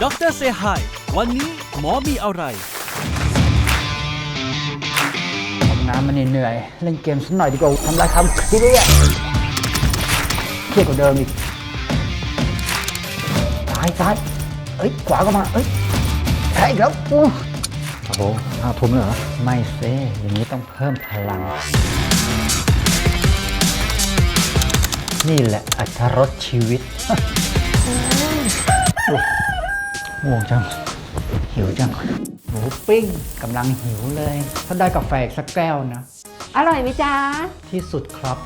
ดรเซฮายวันนี้หมอมีอะไรทำงานมันเหนื่อยๆเล่นเกมสักหน่อยดีกว่าทำไรทำทีนี้เครียดกว่าเดิมอีกซ้ายซ้ายเอ้ย ขวาก็มา เอ้ยแพ้อีกแล้วอู้โอ้โหห้าทุ่มแล้วเหรอ ไม่เซ่อย่างนี้ต้องเพิ่มพลัง นี่แหละอัตรสชีวิต ง่วงจัง หิวจังหมูปิ้งกำลังหิวเลย ถ้าได้กาแฟอีกสักแก้วนะ อร่อยไหมจ๊ะที่สุดครับ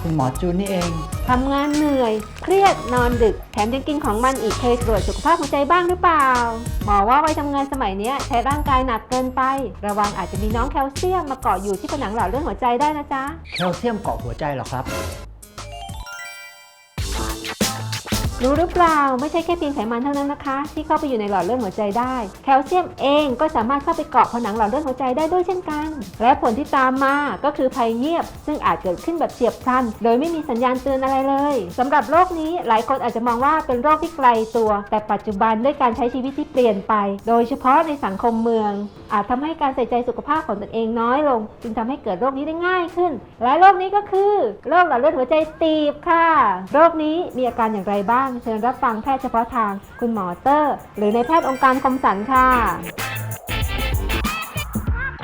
คุณหมอจูนนี่เอง ทำงานเหนื่อย เครียดนอนดึก แถมยังกินของมันอีกเคยตรวจสุขภาพหัวใจบ้างหรือเปล่า หมอว่าวัยทำงานสมัยเนี้ยใช้ร่างกายหนักเกินไป ระวังอาจจะมีน้องแคลเซียมมาเกาะอยู่ที่ผนังหลอดเลือดหัวใจได้นะจ๊ะ แคลเซียมเกาะหัวใจเหรอครับ รู้หรือเปล่าไม่ใช่แค่เพียงไขมันเท่านั้นนะคะ ที่เข้าไปอยู่ในหลอดเลือดหัวใจได้ แคลเซียมเองก็สามารถเข้าไปเกาะผนังหลอดเลือดหัวใจได้ด้วยเช่นกัน และผลที่ตามมาก็คือภัยเงียบ ซึ่งอาจเกิดขึ้นแบบเฉียบพลัน โดยไม่มีสัญญาณเตือนอะไรเลยสำหรับโรคนี้หลายคนอาจจะมองว่าเป็นโรคที่ไกลตัว แต่ปัจจุบันด้วยการใช้ชีวิตที่เปลี่ยนไป โดยเฉพาะในสังคมเมือง อาจทำให้การใส่ใจสุขภาพของตนเองน้อยลง จึงทำให้เกิดโรคนี้ได้ง่ายขึ้น และโรคนี้ก็คือโรคหลอดเลือดหัวใจตีบค่ะ โรคนี้มีอาการอย่างไรบ้างเชิญรับฟังแพทย์เฉพาะทางคุณหมอเตอร์ หรือในแพทย์องค์การคมสันค่ะ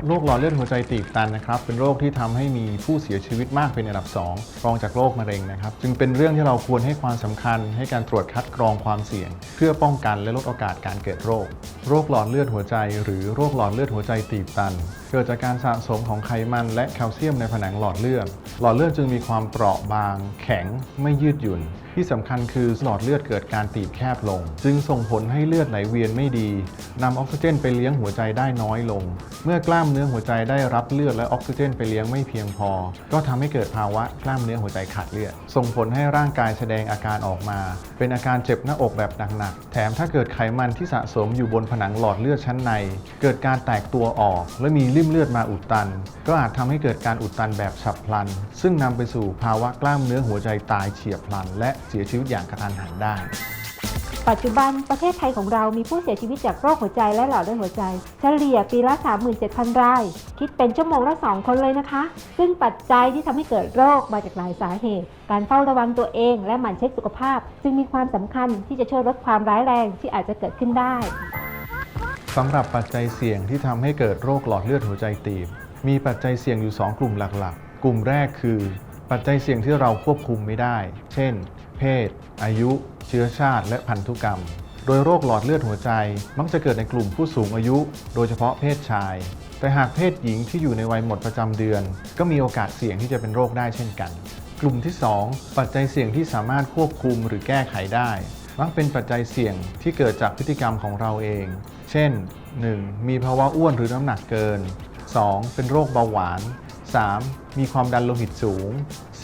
โรคหลอดเลือดหัวใจตีบตันนะครับเป็นโรคที่ทำให้มีผู้เสียชีวิตมากเป็นอันดับ 2 รองจากโรคมะเร็งนะครับจึงเป็นเรื่องที่เราควรให้ความสำคัญ ให้การตรวจคัดกรองความเสี่ยง เพื่อป้องกันและลดโอกาสการเกิดโรคโรคหลอดเลือดหัวใจ หรือโรคหลอดเลือดหัวใจตีบตัน เกิดจากการสะสมของไขมันและแคลเซียมในผนังหลอดเลือด หลอดเลือดจึงมีความเปราะบาง แข็งไม่ยืดหยุ่น ที่สำคัญคือหลอดเลือดเกิดการตีบแคบลง จึงส่งผลให้เลือดไหลเวียนไม่ดีนำออกซิเจนไปเลี้ยงหัวใจได้น้อยลง เมื่อกล้ามเนื้อหัวใจได้รับเลือดและออกซิเจนไปเลี้ยงไม่เพียงพอ ก็ทำให้เกิดภาวะกล้ามเนื้อหัวใจขาดเลือด ส่งผลให้ร่างกายแสดงอาการออกมา เป็นอาการเจ็บหน้าอกแบบหนักๆแถมถ้าเกิดไขมันที่สะสมอยู่บนผนังหลอดเลือดชั้นใน เกิดการแตกตัวออก และมีริ่มเลือดมาอุดตัน ก็อาจทำให้เกิดการอุดตันแบบฉับพลัน ซึ่งนำไปสู่ภาวะกล้ามเนื้อหัวใจตายเฉียบพลัน และเสียชีวิตอย่างกระทันหันได้ ปัจจุบันประเทศไทยของเรามีผู้เสียชีวิตจากโรคหัวใจและหลอดเลือดหัวใจ เฉลี่ยปีละ 37,000 ราย คิดเป็นชั่วโมงละ 2 คนเลยนะคะ ซึ่งปัจจัยที่ทำให้เกิดโรคมาจากหลายสาเหตุ การเฝ้าระวังตัวเองและหมั่นเช็คสุขภาพ จึงมีความสำคัญที่จะช่วยลดความร้ายแรงที่อาจจะเกิดขึ้นได้ สำหรับปัจจัยเสี่ยงที่ทำให้เกิดโรคหลอดเลือดหัวใจตีบ มีปัจจัยเสี่ยงอยู่ 2 กลุ่มหลักๆ กลุ่มแรกคือ ปัจจัยเสี่ยงที่เราควบคุมไม่ได้ เช่น เพศ อายุ เชื้อชาติ และพันธุกรรม โดยโรคหลอดเลือดหัวใจ มักจะเกิดในกลุ่มผู้สูงอายุ โดยเฉพาะเพศชาย แต่หากเพศหญิงที่อยู่ในวัยหมดประจำเดือน ก็มีโอกาสเสี่ยงที่จะเป็นโรคได้เช่นกัน กลุ่มที่ 2 ปัจจัยเสี่ยงที่สามารถควบคุมหรือแก้ไขได้ มักเป็นปัจจัยเสี่ยงที่เกิดจากพฤติกรรมของเราเอง เช่น 1. มีภาวะอ้วนหรือน้ำหนักเกิน 2. เป็นโรคเบาหวาน 3. มีความดันโลหิตสูง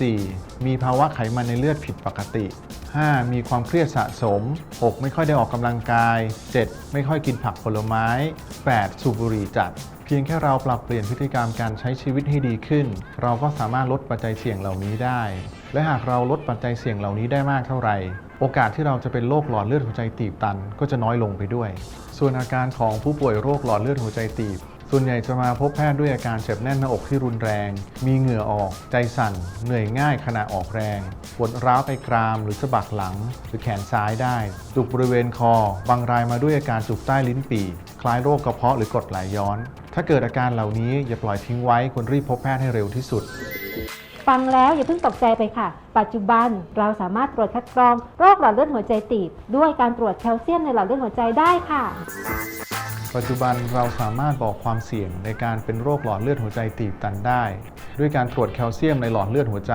4. มีภาวะไขมันในเลือดผิดปกติ 5. มีความเครียดสะสม 6. ไม่ค่อยได้ออกกำลังกาย 7. ไม่ค่อยกินผักผลไม้ 8. สูบบุหรี่จัด เพียงแค่เราปรับเปลี่ยนพฤติกรรมการใช้ชีวิตให้ดีขึ้น เราก็สามารถลดปัจจัยเสี่ยงเหล่านี้ได้ และหากเราลดปัจจัยเสี่ยงเหล่านี้ได้มากเท่าไหร่ โอกาสที่เราจะเป็นโรคหลอดเลือดหัวใจตีบตันก็จะน้อยลงไปด้วย ส่วนอาการของผู้ป่วยโรคหลอดเลือดหัวใจตีบ ส่วนใหญ่จะมาพบแพทย์ด้วยอาการเจ็บแน่นหน้าอกที่รุนแรง มีเหงื่อออก ใจสั่น เหนื่อยง่ายขณะออกแรง ปวดร้าวไปกราม หรือสะบักหลัง หรือแขนซ้ายได้ จุกบริเวณคอ บางรายมาด้วยอาการจุกใต้ลิ้นปี่ คล้ายโรคกระเพาะหรือกรดไหลย้อน ถ้าเกิดอาการเหล่านี้อย่าปล่อยทิ้งไว้ควรรีบพบแพทย์ให้เร็วที่สุด ฟังแล้วอย่าเพิ่งตกใจไปค่ะ ปัจจุบันเราสามารถตรวจคัดกรองโรคหลอดเลือดหัวใจตีบ ด้วยการตรวจแคลเซียมในหลอดเลือดหัวใจได้ค่ะ ปัจจุบันเราสามารถบอกความเสี่ยงในการเป็นโรคหลอดเลือดหัวใจตีบตันได้ ด้วยการตรวจแคลเซียมในหลอดเลือดหัวใจ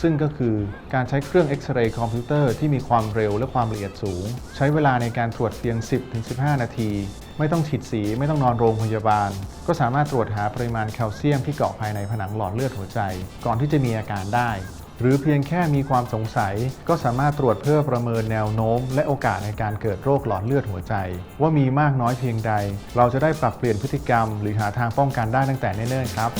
ซึ่งก็คือการใช้เครื่องเอ็กซเรย์คอมพิวเตอร์ที่มีความเร็วและความละเอียดสูง ใช้เวลาในการตรวจเพียง 10-15 นาที ไม่ต้องฉีดสี ไม่ต้องนอนโรงพยาบาล ก็สามารถตรวจหาปริมาณแคลเซียมที่เกาะภายในผนังหลอดเลือดหัวใจ ก่อนที่จะมีอาการได้ หรือเพียงแค่มีความสงสัย ก็สามารถตรวจเพื่อประเมินแนวโน้ม และโอกาสในการเกิดโรคหลอดเลือดหัวใจ ว่ามีมากน้อยเพียงใด เราจะได้ปรับเปลี่ยนพฤติกรรม หรือหาทางป้องกันได้ตั้งแต่เนิ่นๆครับ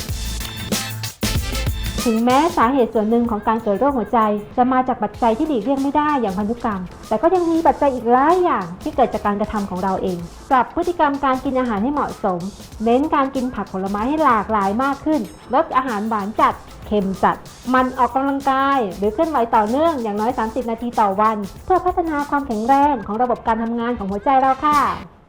ถึงแม้สาเหตุส่วนหนึ่งของการเกิดโรคหัวใจ จะมาจากปัจจัยที่หลีกเลี่ยงไม่ได้อย่างพันธุกรรม แต่ก็ยังมีปัจจัยอีกหลายอย่างที่เกิดจากการกระทำของเราเอง ปรับพฤติกรรมการกินอาหารให้เหมาะสม เน้นการกินผักผลไม้ให้หลากหลายมากขึ้น ลดอาหารหวานจัดเค็มจัด มันออกกำลังกาย หรือเคลื่อนไหวต่อเนื่องอย่างน้อย 30 นาทีต่อวัน เพื่อพัฒนาความแข็งแรงของระบบการทำงานของหัวใจเราค่ะ